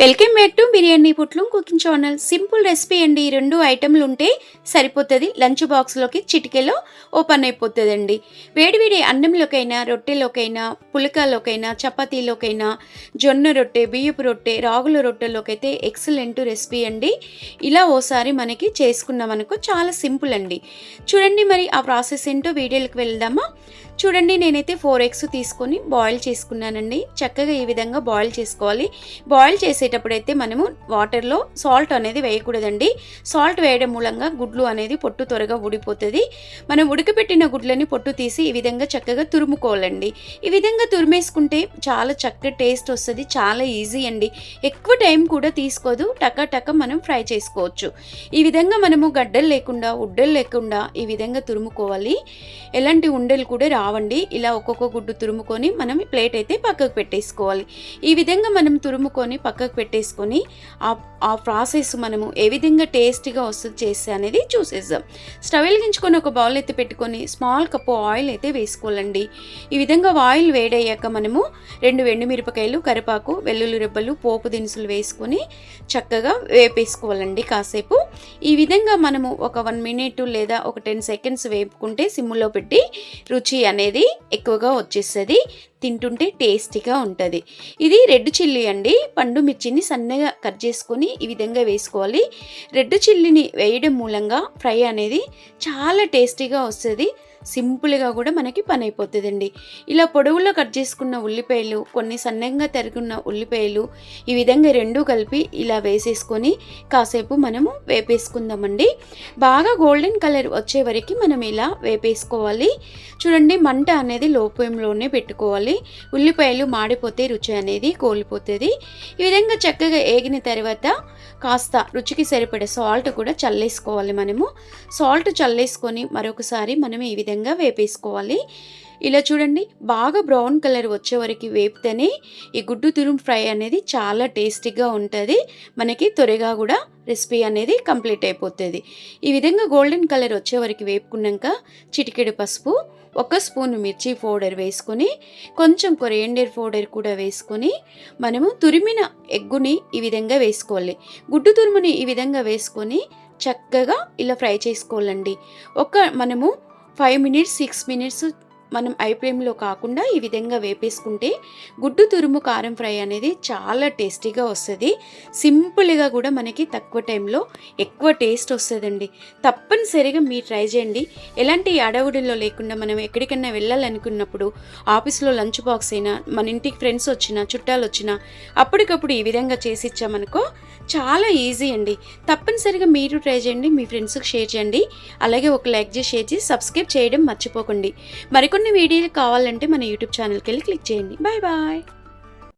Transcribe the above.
Welcome back to biryani పుట్లు cooking channel. Simple recipe అండి. ఈ రెండు ఐటెంలు ఉంటే సరిపోతుంది. లంచ్ బాక్స్లోకి చిటికెలో ఓపెన్ అయిపోతుందండి. వేడివేడి అన్నంలోకైనా రొట్టెలోకైనా పులకాలోకైనా చపాతీలోకైనా జొన్న రొట్టె బియ్యపు రొట్టె రాగుల రొట్టెలోకైతే ఎక్సలెంట్ రెసిపీ అండి. ఇలా ఓసారి మనకి చేసుకున్నామనుకో చాలా సింపుల్ అండి. చూడండి మరి ఆ ప్రాసెస్ ఏంటో వీడియోలకు వెళ్దామా? చూడండి నేనైతే ఫోర్ ఎగ్స్ తీసుకొని బాయిల్ చేసుకున్నానండి. చక్కగా ఈ విధంగా బాయిల్ చేసుకోవాలి. బాయిల్ చేసేటప్పుడు అయితే మనము వాటర్లో సాల్ట్ అనేది వేయకూడదండి. సాల్ట్ వేయడం మూలంగా గుడ్లు అనేది పొట్టు త్వరగా ఊడిపోతుంది. మనం ఉడకబెట్టిన గుడ్లని పొట్టు తీసి ఈ విధంగా చక్కగా తురుముకోవాలండి. ఈ విధంగా తురిమేసుకుంటే చాలా చక్కగా టేస్ట్ వస్తుంది చాలా ఈజీ అండి. ఎక్కువ టైం కూడా తీసుకోదు టక టక మనం ఫ్రై చేసుకోవచ్చు. ఈ విధంగా మనము గడ్డలు లేకుండా ఉడ్డలు లేకుండా ఈ విధంగా తురుముకోవాలి. ఎలాంటి ఉండలు కూడా రావండి. ఇలా ఒక్కొక్క గుడ్డు తురుముకొని మనం ప్లేట్ అయితే పక్కకు పెట్టేసుకోవాలి. ఈ విధంగా మనం తురుముకొని పక్కకు పెట్టేసుకొని ఆ ఆ ప్రాసెస్ మనము ఏ విధంగా టేస్టీగా వస్తుంది చేస్తే అనేది చూసేద్దాం. స్టవ్ వెలిగించుకొని ఒక బౌల్ అయితే పెట్టుకొని స్మాల్ కప్పు ఆయిల్ అయితే వేసుకోవాలండి. ఈ విధంగా ఆయిల్ వేడయ్యాక మనము రెండు ఎండుమిరపకాయలు మిరపకాయలు కరిపాకు వెల్లుల్లి రెబ్బలు పోపు దినుసులు వేసుకొని చక్కగా వేపేసుకోవాలండి కాసేపు. ఈ విధంగా మనము ఒక వన్ మినిట్ లేదా ఒక టెన్ సెకండ్స్ వేపుకుంటే సిమ్ములో పెట్టి రుచి అనేది ఎక్కువగా వచ్చేస్తుంది తింటుంటే టేస్టీగా ఉంటుంది. ఇది రెడ్ చిల్లీ అండి. పండు మిర్చిని సన్నగా కట్ చేసుకొని ఈ విధంగా వేసుకోవాలి. రెడ్ చిల్లీని వేయడం మూలంగా ఫ్రై అనేది చాలా టేస్టీగా వస్తుంది. సింపుల్గా కూడా మనకి పని అయిపోతుందండి ఇలా పొడవులో కట్ చేసుకున్న ఉల్లిపాయలు కొన్ని సన్నంగా తరుగున్న ఉల్లిపాయలు ఈ విధంగా రెండు కలిపి ఇలా వేసేసుకొని కాసేపు మనము వేపేసుకుందామండి. బాగా గోల్డెన్ కలర్ వచ్చే వరకు మనం ఇలా వేపేసుకోవాలి. చూడండి మంట అనేది లోపంలోనే పెట్టుకోవాలి. ఉల్లిపాయలు మాడిపోతే రుచి అనేది కోల్పోతుంది. ఈ విధంగా చక్కగా ఏగిన తర్వాత కాస్త రుచికి సరిపడే సాల్ట్ కూడా చల్లేసుకోవాలి మనము. సాల్ట్ చల్లేసుకొని మరొకసారి మనం ఈ విధంగా వేపేసుకోవాలి. ఇలా చూడండి బాగా బ్రౌన్ కలర్ వచ్చే వరకు వేపితేనే ఈ గుడ్డు తురుము ఫ్రై అనేది చాలా టేస్టీగా ఉంటుంది. మనకి త్వరగా కూడా రెసిపీ అనేది కంప్లీట్ అయిపోతుంది. ఈ విధంగా గోల్డెన్ కలర్ వచ్చే వరకు వేపుకున్నాక చిటికెడు పసుపు ఒక స్పూన్ మిర్చి పౌడర్ వేసుకొని కొంచెం కొరియండర్ పౌడర్ కూడా వేసుకొని మనము తురిమిన ఎగ్గుని ఈ విధంగా వేసుకోవాలి. గుడ్డు తురుముని ఈ విధంగా వేసుకొని చక్కగా ఇలా ఫ్రై చేసుకోవాలండి. ఒక మనము ఫైవ్ మినిట్స్ సిక్స్ మినిట్స్ మనం ఐ ఫ్లేమ్లో కాకుండా ఈ విధంగా వేపేసుకుంటే గుడ్డు తురుము కారం ఫ్రై అనేది చాలా టేస్టీగా వస్తుంది. సింపుల్గా కూడా మనకి తక్కువ టైంలో ఎక్కువ టేస్ట్ వస్తుందండి. తప్పనిసరిగా మీరు ట్రై చేయండి. ఎలాంటి అడవుడిలో లేకుండా మనం ఎక్కడికైనా వెళ్ళాలనుకున్నప్పుడు ఆఫీస్లో లంచ్ బాక్స్ అయినా మన ఇంటికి ఫ్రెండ్స్ వచ్చినా చుట్టాలు వచ్చినా అప్పటికప్పుడు ఈ విధంగా చేసి ఇచ్చామనుకో చాలా ఈజీ అండి. తప్పనిసరిగా మీరు ట్రై చేయండి మీ ఫ్రెండ్స్కి షేర్ చేయండి. అలాగే ఒక లైక్ చేసి షేర్ చేసి సబ్స్క్రైబ్ చేయడం మర్చిపోకండి. మరికొన్ని వీడియోలు కావాలంటే మన యూట్యూబ్ ఛానల్కి వెళ్ళి క్లిక్ చేయండి. Bye bye.